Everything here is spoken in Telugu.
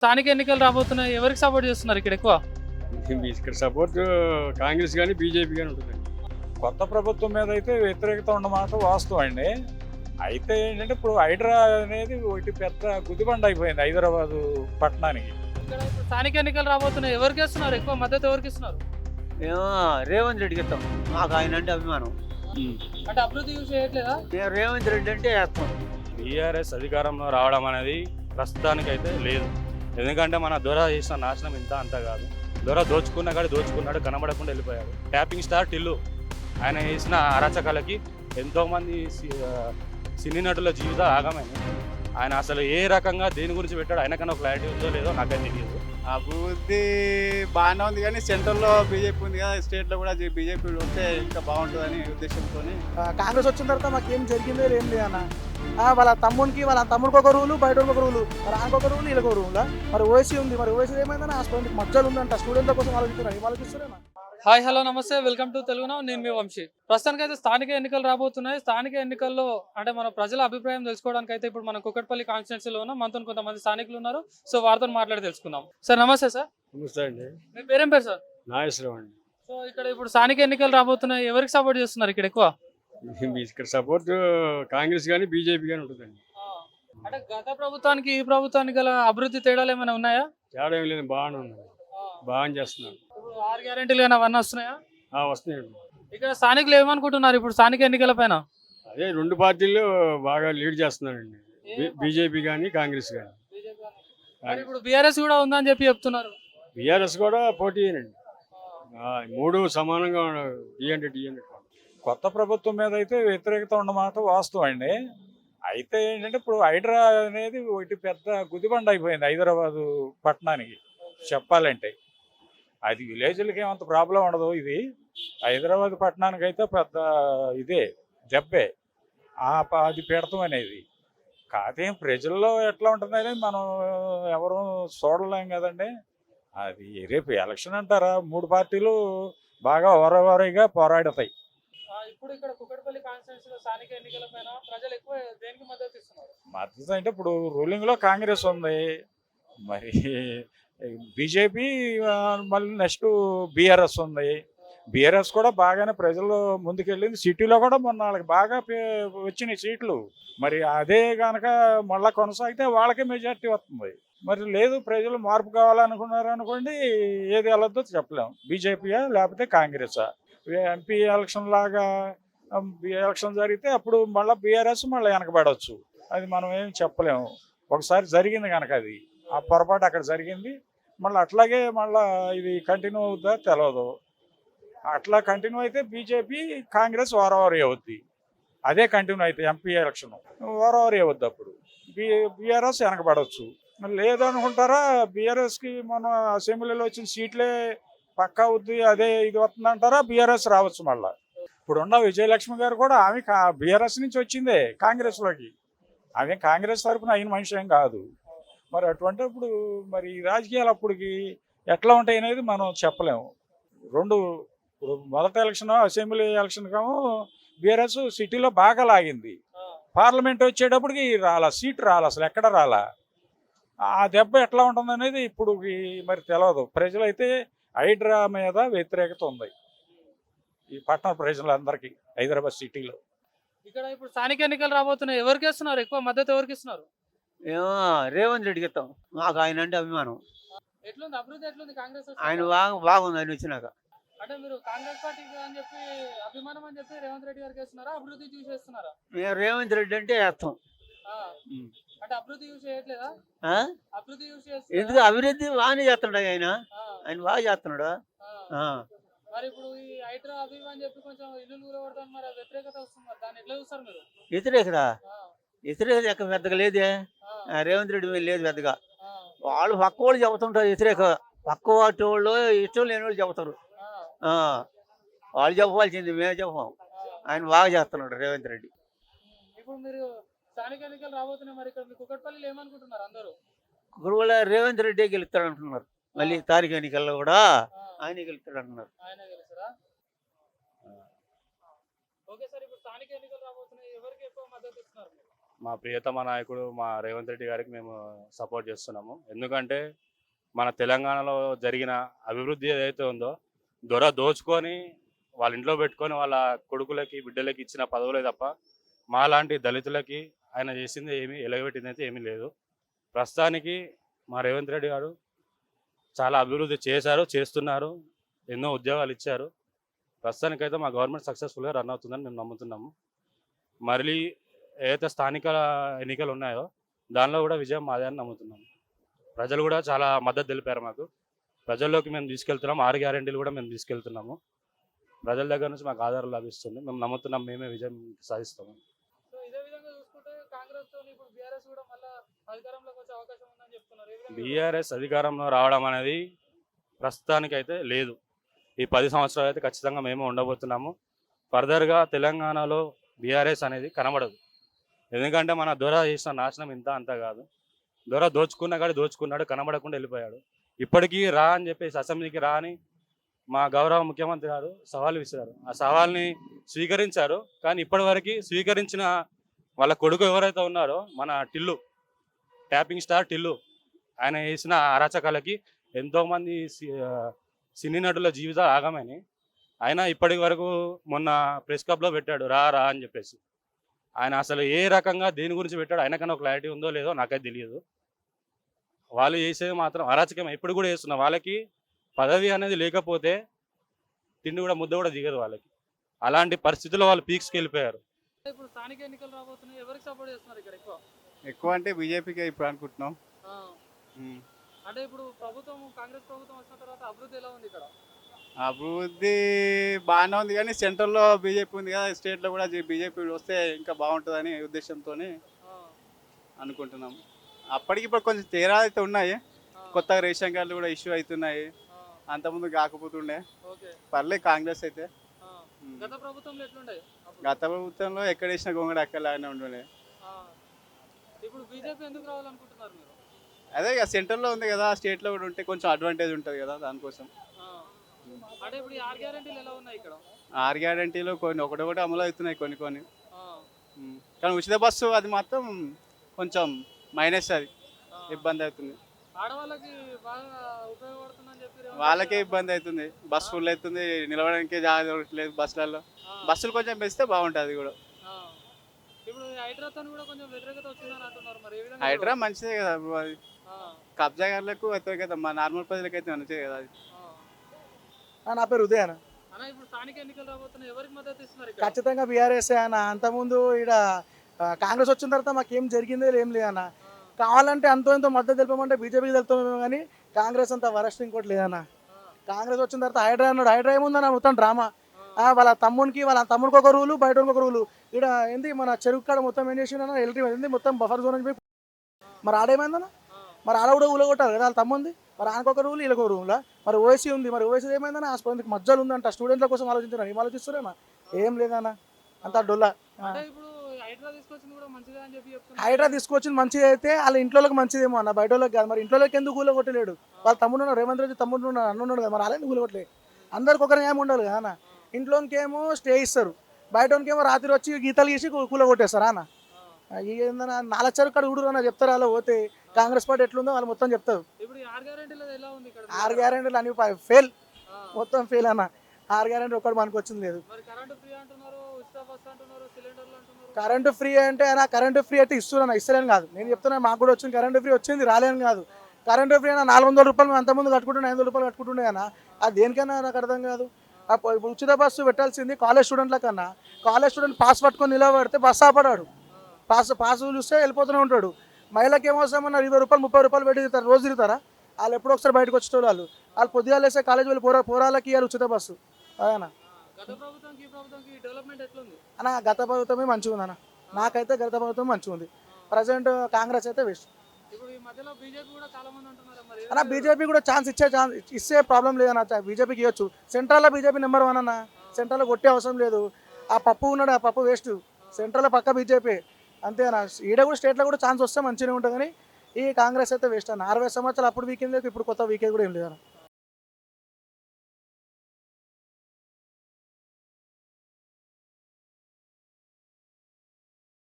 స్థానిక ఎన్నికలు రాబోతున్నాయి. ఎవరికి సపోర్ట్ చేస్తున్నారు ఇక్కడ ఎక్కువ? ఇక్కడ సపోర్ట్ కాంగ్రెస్ కానీ బీజేపీ కానీ ఉంటుంది కొత్త ప్రభుత్వం మీద అయితే వ్యతిరేకత ఉన్నమాట వాస్తవం అండి. అయితే ఏంటంటే ఇప్పుడు హైడ్రా అనేది ఒకటి పెద్ద గుదిబండ అయిపోయింది హైదరాబాదు పట్టణానికి. స్థానిక ఎన్నికలు రాబోతున్నాయి. ఎవరికి ఇస్తున్నారు? ఎక్కువ మద్దతు ఎవరికి ఇస్తున్నారు? మేము రేవంత్ రెడ్డికి ఇస్తాం. మాకు ఆయన అంటే అభిమానం. అంటే అభివృద్ధి యూజ్ చేయట్లేదా? మేము రేవంత్ రెడ్డి అంటే వేస్తాం. టీఆర్ఎస్ అధికారంలో రావడం అనేది ప్రస్తుతానికైతే లేదు. ఎందుకంటే మన దొర చేసిన నాశనం ఇంత అంత కాదు. దొర దోచుకున్న కాడ దోచుకున్నాడు కనబడకుండా వెళ్ళిపోయాడు. Tapping star Tillu. ఆయన చేసిన అరాచకాలకి ఎంతోమంది సినీ నటుల జీవితం ఆగమైంది. ఆయన అసలు ఏ రకంగా దేని గురించి పెట్టాడు ఆయనకన్నా క్లారిటీ ఉందో లేదో నాకైతే తెలియదు. అభివృద్ధి బాగానే ఉంది కానీ సెంట్రల్లో బీజేపీ ఉంది కదా స్టేట్లో కూడా బీజేపీ వస్తే ఇంకా బాగుంటుందని ఉద్దేశంతో కాంగ్రెస్ వచ్చిన తర్వాత మాకేం జరిగిందే ఏం లేదన్న. వాళ్ళ తమ్మునికి వాళ్ళ తమ్ముడికి ఒక రూలు బయట ఒక రూలు మరి ఆయనకు ఒక రూలు వీళ్ళకి ఒక రూలా? మరి ఓసీ ఉంది మరి ఓసీ ఏమైందని ఆ స్టూడెంట్ మధ్యలో ఉందంట. స్టూడెంట్ల కోసం ఆలోచిస్తున్నారు. వాళ్ళకి ఇస్తారేనా హాయ్ హలో నమస్తే. వెల్కమ్ టు తెలుగునా నేను మీ వంశీ. ప్రస్తుతానికి అయితే స్థానిక ఎన్నికలు రాబోతున్నాయి. స్థానిక ఎన్నికల్లో అంటే మన ప్రజల అభిప్రాయం తెలుసుకోవడానికి అయితే ఇప్పుడు మనం కుక్కట్పల్లి కాన్స్టిట్యున్సీలో ఉన్నాం మనతో కొంతమంది స్థానికులు ఉన్నారు. సో వారితో మాట్లాడి తెలుసుకుందాం. సార్ నమస్తే సార్. నమస్తే అండి. మీ పేరేం పేరు సార్? నాగేశ్వరం అండి. సో ఇక్కడ ఇప్పుడు స్థానిక ఎన్నికలు రాబోతున్నాయి. ఎవరికి సపోర్ట్ చేస్తున్నారు ఇక్కడ ఎక్కువ? ఇక్కడ సపోర్ట్ కాంగ్రెస్ కానీ బీజేపీ కానీ ఉంటుందండి. అంటే గత ప్రభుత్వానికి ఈ ప్రభుత్వానికి గల అభివృద్ధి తేడాలు ఏమైనా ఉన్నాయా? తేడా ఏం లేదు బాగానే ఉంది బాగా చేస్తున్నాను ఇప్పుడు ఆరు గ్యారెంటీలు కానీ అవన్నీ వస్తున్నాయా? వస్తున్నాయండి. ఇక్కడ స్థానికులు ఏమనుకుంటున్నారు ఇప్పుడు స్థానిక ఎన్నికల పైన? అదే రెండు పార్టీలు బాగా లీడ్ చేస్తున్నారండి. బీజేపీ కానీ కాంగ్రెస్ కానీ మరి ఇప్పుడు బీఆర్ఎస్ కూడా ఉందని చెప్పి చెప్తున్నారు. బీఆర్ఎస్ కూడా ఆ, మూడు సమానంగా టీ అంటే టీ అంటే కొత్త ప్రభుత్వం మీద అయితే వ్యతిరేకత ఉన్నమాట వాస్తవం అండి. అయితే ఏంటంటే ఇప్పుడు హైడ్రా అనేది ఒకటి పెద్ద గుదిబండ అయిపోయింది హైదరాబాదు పట్టణానికి చెప్పాలంటే. అది విలేజ్లకి ఏమంత ప్రాబ్లం ఉండదు ఇది. హైదరాబాద్ పట్టణానికి అయితే పెద్ద ఇదే దెబ్బే ఆ అది పెడతాం అనేది. కాకపోతే ప్రజల్లో ఎట్లా ఉంటుంది అనేది మనం ఎవరు చూడలేం కదండి. అది రేపు ఎలక్షన్ అంటారా? మూడు పార్టీలు బాగా ఓరవారీగా పోరాడతాయి. ఇప్పుడు ఇక్కడ కుక్కడపల్లి కాన్స్టిట్యూన్సీలో స్థానిక ఎన్నికల పైన ప్రజలు ఎక్కువ దేనికి మద్దతు ఇస్తున్నారు? మద్దతు అంటే ఇప్పుడు రూలింగ్లో కాంగ్రెస్ ఉంది. మరి బీజేపీ మళ్ళీ నెక్స్ట్ బీఆర్ఎస్ ఉంది. బీఆర్ఎస్ కూడా బాగానే ప్రజలు ముందుకెళ్ళింది. సిటీలో కూడా మొన్న వాళ్ళకి బాగా పే- వచ్చినాయి సీట్లు. మరి అదే కనుక మళ్ళీ కొనసాగితే వాళ్ళకే మెజార్టీ వస్తుంది. మరి లేదు ప్రజలు మార్పు కావాలనుకున్నారు అనుకోండి ఏది వెళ్ళొద్దో చెప్పలేము బీజేపీయా లేకపోతే కాంగ్రెసా ఎంపీ ఎలక్షన్ లాగా ఎలక్షన్ జరిగితే అప్పుడు మళ్ళీ బీఆర్ఎస్ మళ్ళీ వెనకబడవచ్చు అది మనం ఏం చెప్పలేము. ఒకసారి జరిగింది కనుక అది. ఆ పొరపాటు అక్కడ జరిగింది. మళ్ళీ అట్లాగే మళ్ళీ ఇది కంటిన్యూ అవుతుందా తెలియదు అట్లా కంటిన్యూ అయితే బీజేపీ కాంగ్రెస్ వారవారి అవుద్ది. అదే కంటిన్యూ అయితే ఎంపీ ఎలక్షన్ వారవారి అవుద్ది అప్పుడు. బీ బీఆర్ఎస్ వెనకబడవచ్చు లేదనుకుంటారా బీఆర్ఎస్కి మన అసెంబ్లీలో వచ్చిన సీట్లే పక్కా అవుద్ది అదే ఇది వస్తుందంటారా? బీఆర్ఎస్ రావచ్చు మళ్ళా. ఇప్పుడున్న విజయలక్ష్మి గారు కూడా ఆమె బీఆర్ఎస్ నుంచి వచ్చిందే కాంగ్రెస్లోకి. ఆమె కాంగ్రెస్ తరపున అయిన మనిషి ఏం కాదు. మరి అటువంటి ఇప్పుడు మరి ఈ రాజకీయాలు అప్పటికి ఎట్లా ఉంటాయి అనేది మనం చెప్పలేము. రెండు ఇప్పుడు మొదటి ఎలక్షన్ అసెంబ్లీ ఎలక్షన్ కాము బీఆర్ఎస్ సిటీలో బాగా లాగింది. పార్లమెంట్ వచ్చేటప్పటికి రాలా సీట్ రాలా అసలు ఎక్కడ రాలా? ఆ దెబ్బ ఎట్లా ఉంటుంది అనేది ఇప్పుడు మరి తెలియదు ప్రజలైతే హైడ్రా మీద వ్యతిరేకత ఉంది ఈ పట్టణ ప్రజలందరికీ హైదరాబాద్ సిటీలో. ఇక్కడ ఇప్పుడు స్థానిక ఎన్నికలు రాబోతున్నాయి. ఎవరికి ఇస్తున్నారు ఎక్కువ మద్దతు ఎవరికి ఇస్తున్నారు? మేము రేవంత్ రెడ్డికి ఇస్తాం. మాకు ఆయన అంటే అభిమానం. ఎట్లుంది? అభివృద్ధి ఎట్లుంది? కాంగ్రెస్ వచ్చాక? ఆయన బాగా బాగుంది ఆయన వచ్చినాక. అంటే మీరు కాంగ్రెస్ పార్టీ అని చెప్పి అభిమానం అని చెప్పి రేవంత్ రెడ్డి గారికి ఇస్తున్నారా అభివృద్ధి చూసేస్తున్నారా మేము రేవంత్ రెడ్డి అంటే వేస్తాం. ఎందుకు? అభివృద్ధి బాగానే చేస్తున్నాడు ఆయన. ఆయన బాగా చేస్తున్నాడు. వ్యతిరేకత వ్యతిరేకత? ఎక్కడ పెద్దగా లేదే. రేవంత్ రెడ్డి మీద లేదు పెద్దగా. వాళ్ళు పక్క వాళ్ళు చెబుతుంటారు వ్యతిరేక. పక్క వాటి వాళ్ళు ఇష్టం లేని వాళ్ళు చెబుతారు. వాళ్ళు చెప్పవలసింది మేము చెప్పం ఆయన బాగా చేస్తున్నాడు రేవంత్ రెడ్డి. ఇప్పుడు మీరు స్థానిక ఎన్నికలు రాబోతున్నాయి మరి ఇక్కడ మీ కుక్కట్పల్లిలో ఏమనుకుంటున్నారు అందరూ? గురువుల రేవంత్ రెడ్డి గెలుస్తాడు అంటున్నారు మళ్ళీ తారీఖు ఎన్నికల్లో కూడా ఆయన గెలుస్తాడు అంటున్నారు ఆయన గెలుస్తారా? ఓకే సార్ ఇప్పుడు స్థానిక ఎన్నికలు రాబోతున్నాయి. ఎవరికి ఎక్కువ మద్దతు ఇస్తున్నారు మీరు? మా ప్రియతమ నాయకుడు మా రేవంత్ రెడ్డి గారికి మేము సపోర్ట్ చేస్తున్నాము. ఎందుకంటే మన తెలంగాణలో జరిగిన అభివృద్ధి ఏదైతే ఉందో దొర దోచుకొని వాళ్ళ ఇంట్లో పెట్టుకొని వాళ్ళ కొడుకులకి బిడ్డలకి ఇచ్చిన పదవులే తప్ప మాలాంటి దళితులకి ఆయన చేసింది ఏమీ ఎలగబెట్టింది అయితే ఏమీ లేదు. ప్రస్తుతానికి మా రేవంత్ రెడ్డి గారు చాలా అభివృద్ధి చేశారు చేస్తున్నారు ఎన్నో ఉద్యోగాలు ఇచ్చారు. ప్రస్తుతానికైతే మా గవర్నమెంట్ సక్సెస్ఫుల్గా రన్ అవుతుందని మేము నమ్ముతున్నాము. మళ్ళీ ఏదైతే స్థానిక ఎన్నికలు ఉన్నాయో దానిలో కూడా విజయం మాదే అని నమ్ముతున్నాము. ప్రజలు కూడా చాలా మద్దతు తెలిపారు మాకు. ప్రజల్లోకి మేము తీసుకెళ్తున్నాము ఆరు గ్యారెంటీలు కూడా మేము తీసుకెళ్తున్నాము. ప్రజల దగ్గర నుంచి మాకు ఆధారం లభిస్తుంది. మేము నమ్ముతున్నాం మేమే విజయం సాధిస్తాము. బీఆర్ఎస్ అధికారంలో రావడం అనేది ప్రస్తుతానికైతే లేదు. ఈ పది సంవత్సరాలు అయితే ఖచ్చితంగా మేము ఉండబోతున్నాము. ఫర్దర్గా తెలంగాణలో బీఆర్ఎస్ అనేది కనబడదు. ఎందుకంటే మన దొర చేసిన నాశనం ఇంత అంత కాదు. దొర దోచుకున్న కానీ దోచుకున్నాడు కనబడకుండా వెళ్ళిపోయాడు. ఇప్పటికీ రా అని చెప్పేసి అసెంబ్లీకి రా అని మా గౌరవ ముఖ్యమంత్రి గారు సవాల్ విసిరారు. ఆ సవాల్ని స్వీకరించారు. కానీ ఇప్పటివరకు స్వీకరించిన వాళ్ళ కొడుకు ఎవరైతే ఉన్నారో మన టిల్లు ట్యాపింగ్ స్టార్ టిల్లు ఆయన వేసిన అరాచకాలకి ఎంతోమంది సి- సినీ నటుల జీవిత ఆగమని ఆయన ఇప్పటి వరకు మొన్న ప్రెస్ క్లబ్లో పెట్టాడు రా రా అని చెప్పేసి. ఆయన అసలు ఏ రకంగా దేని గురించి పెట్టాడు ఆయనకన్నా ఒక క్లారిటీ ఉందో లేదో నాకైతే తెలియదు. వాళ్ళు చేసేది మాత్రం అరాచకం ఇప్పుడు కూడా చేస్తున్నారు వాళ్ళకి పదవి అనేది లేకపోతే తిండి కూడా ముద్ద కూడా దిగదు వాళ్ళకి. అలాంటి పరిస్థితుల్లో వాళ్ళు పీక్స్కి వెళ్ళిపోయారు. ఇప్పుడు స్థానిక ఎన్నికలు రాబోతున్నాయి. ఎవరికి సపోర్ట్ చేస్తున్నారు ఇక్కడ ఎక్కువ? ఎక్కువ అంటే బీజేపీకే ఇప్పుడు అనుకుంటున్నాం. అంటే ఇప్పుడు ప్రభుత్వం కాంగ్రెస్ ప్రభుత్వం వచ్చిన తర్వాత అభివృద్ధి ఎలా ఉంది ఇక్కడ? అభివృద్ధి బాగానే ఉంది కానీ సెంట్రల్లో బీజేపీ ఉంది కదా స్టేట్లో కూడా బీజేపీ వస్తే ఇంకా బాగుంటుందని ఉద్దేశంతో అనుకుంటున్నాం. అప్పటికి ఇప్పుడు కొంచెం తేడా అయితే ఉన్నాయి. కొత్తగా రేషన్ కార్డులు కూడా ఇష్యూ అవుతున్నాయి. అంతకుముందు కాకపోతుండే. పర్లేదు కాంగ్రెస్ అయితే. గత ప్రభుత్వంలో ఎట్లుండే అప్పుడు? గత ప్రభుత్వంలో ఎక్కడ వేసిన గొంగడ అక్కలాగానే ఉంటుండే ఆ. ఇప్పుడు బీజేపీ ఎందుకు రావాలనుకుంటున్నారు మీరు అదే ఇక సెంట్రల్లో ఉంది కదా స్టేట్లో కూడా ఉంటే కొంచెం అడ్వాంటేజ్ ఉంటుంది కదా దానికోసం. అంటే ఇప్పుడు ఆరు గ్యారెంటీలు ఎలా ఉన్నాయి ఇక్కడ ఆర్ గ్యారంటీలో కొన్ని ఒకటి ఒకటి అమలు అవుతున్నాయి కొన్ని కొన్ని. కానీ ఉచిత బస్సు అది మాత్రం కొంచెం మైనస్ అది. ఇబ్బంది అవుతుంది ఆడవాళ్ళకి బాగా రేవంత్ వాళ్ళకే ఇబ్బంది అవుతుంది. బస్ ఫుల్ అవుతుంది. నిలవడానికి జాగా దొరకట్లేదు బస్సులలో. బస్సులు కొంచెం పెంచితే బాగుంటుంది కూడా. ఆ. ఇప్పుడు హైదరాబాద్ కూడా కొంచెం వ్యతిరేకత వచ్చిందని అంటున్నారు మరి. ఏ విధంగా హైడ్రా మంచిదే కదా బ్రో అది. ఆ, కబ్జాగారులకు వ్యతిరేకత మా నార్మల్ ప్రజలకైతే మంచిదే కదా అది. నా పేరు ఉదయ్ అన్న అన్న ఇప్పుడు స్థానిక ఎన్నికలు రాబోతున్నాయి. ఎవరికి మద్దతు ఇస్తున్నారు ఇక్కడ? ఖచ్చితంగా బీఆర్ఎస్ అన్న. అంతకుముందు ఇక్కడ కాంగ్రెస్ వచ్చిన తర్వాత మాకేం జరిగిందే ఏం లేదన్న కావాలంటే అంతో ఎంతో మద్దతు తెలిపమంటే బీజేపీకి తెలుపుతామేమో కానీ కాంగ్రెస్ అంత వరస్ట్ ఇంకోటి లేదన్నా. కాంగ్రెస్ వచ్చిన తర్వాత హైడ్రా అన్నాడు హైడ్రా ఏముందన్న మొత్తం డ్రామా. వాళ్ళ తమ్మునికి వాళ్ళ తమ్ముడికి ఒక రూలు బయట ఒక రూలు. ఇక్కడ ఏంది మన చెరుకు కాడ మొత్తం ఏం చేసిండన్న? ఎల్టీ ఏంది మొత్తం బఫర్ జోన్ అని మరి ఆడేమైందన్న మరి ఆడ కూడా ఊళ్ళో కొట్టారు కదా వాళ్ళ తమ్ముంది? మరి ఆయనకొక రూల్ వీళ్ళకొక రూలా? మరి ఓసీ ఉంది మరి ఓసీ ఏమైందన్న? ఆ మధ్యలో ఉందంట. స్టూడెంట్ల కోసం ఆలోచించారు? ఏం ఆలోచిస్తారేనా ఏం లేదన్నా. అంత డొల్లా. ఇప్పుడు హైడ్రా తీసుకొచ్చింది మంచిదే అయితే వాళ్ళ ఇంట్లోకి మంచిదేమో అన్న బయట వాళ్ళకి కాదు. మరి ఇంట్లోకి ఎందుకు కూల కొట్టలేడు వాళ్ళ తమ్ముడు రేవంత్ రెడ్డి తమ్ముడు అన్న ఉన్నాడు కదా మరి అలా ఎందుకు కూల కొట్టలేదు అందరికి ఒకరి న్యాయం ఉండాలి కదా అన్న. ఇంట్లోకి ఏమో స్టే ఇస్తారు. బయట ఏమో రాత్రి వచ్చి గీతలు గీసి కూల కొట్టేస్తారా అన్న. ఏందన్నా నాలచరు కాడ ఊడు అన్న చెప్తారు అలా పోతే కాంగ్రెస్ పార్టీ ఎట్లుందో వాళ్ళు మొత్తం చెప్తారు. ఆరు గ్యారెంటీలో అన్ని ఫెయిల్. మొత్తం ఫెయిల్ అన్న. ఆరు గ్యారెంటీ ఒక్కటి మనకు వచ్చింది లేదు. కరెంటు ఫ్రీ కరెంటు ఫ్రీ అంటే అయినా కరెంటు ఫ్రీ అయితే ఇస్తున్నాను ఇస్తలేను కాదు. నేను చెప్తున్నాను మాకు కూడా వచ్చింది కరెంటు ఫ్రీ వచ్చింది రాలేను కాదు. కరెంటు ఫ్రీ అయినా నాలుగు వందల రూపాయలు మేము అంతకుముందు కట్టుకుంటున్నా ఐదు వందల రూపాయలు కట్టుకుంటుండే అన్న. అది దేనికైనా నాకు అర్థం కాదు. ఇప్పుడు ఉచిత బస్సు పెట్టాల్సింది కాలేజ్ స్టూడెంట్ల కన్నా కాలేజ్ స్టూడెంట్ పాస్ పట్టుకొని నిలబడితే బస్సు ఆపడాడు. పాస్ పాస్ చూస్తే వెళ్ళిపోతూనే ఉంటాడు. మహిళకి ఏమవసరమన్నారు ఇరవై రూపాయలు ముప్పై రూపాయలు పెట్టి తిరుగుతారు రోజు తిరుగుతారా వాళ్ళు ఎప్పుడో ఒకసారి బయటకు వచ్చేటోళ్ళు వాళ్ళు. వాళ్ళు పొద్దుగా లేస్తే కాలేజ్ వెళ్ళి పోరా పోరాళ్ళకి ఇవ్వాలి ఉచిత బస్సు. అదేనా? అన్న గత ప్రభుత్వమే మంచిగా ఉంది అన్న. నాకైతే గత ప్రభుత్వం మంచిగా ఉంది. ప్రజెంట్ కాంగ్రెస్ అయితే వేస్ట్ ఇప్పుడు ఈ మధ్యలో బీజేపీ కూడా చాలా మంది అంటున్నారు మరి. అన్న బీజేపీ కూడా ఛాన్స్ ఇచ్చే ఛాన్స్ ఇచ్చే ప్రాబ్లం లేదన్న. బీజేపీకి ఇవ్వచ్చు. సెంట్రల్లో బీజేపీ నెంబర్ వన్ అన్న. సెంట్రల్లో కొట్టే అవసరం లేదు. ఆ పప్పు ఉన్నాడు ఆ పప్పు వేస్ట్ సెంట్రల్లో పక్క బీజేపీ. అంతేనా ఈడ కూడా స్టేట్లో కూడా ఛాన్స్ వస్తే మంచిగా ఉంటుంది కానీ ఈ కాంగ్రెస్ అయితే వేస్ట్ అన్న. అరవై సంవత్సరాలు అప్పుడు వీకెండ్ ఇప్పుడు కొత్త వీకెండ్ కూడా ఏం లేదన్న.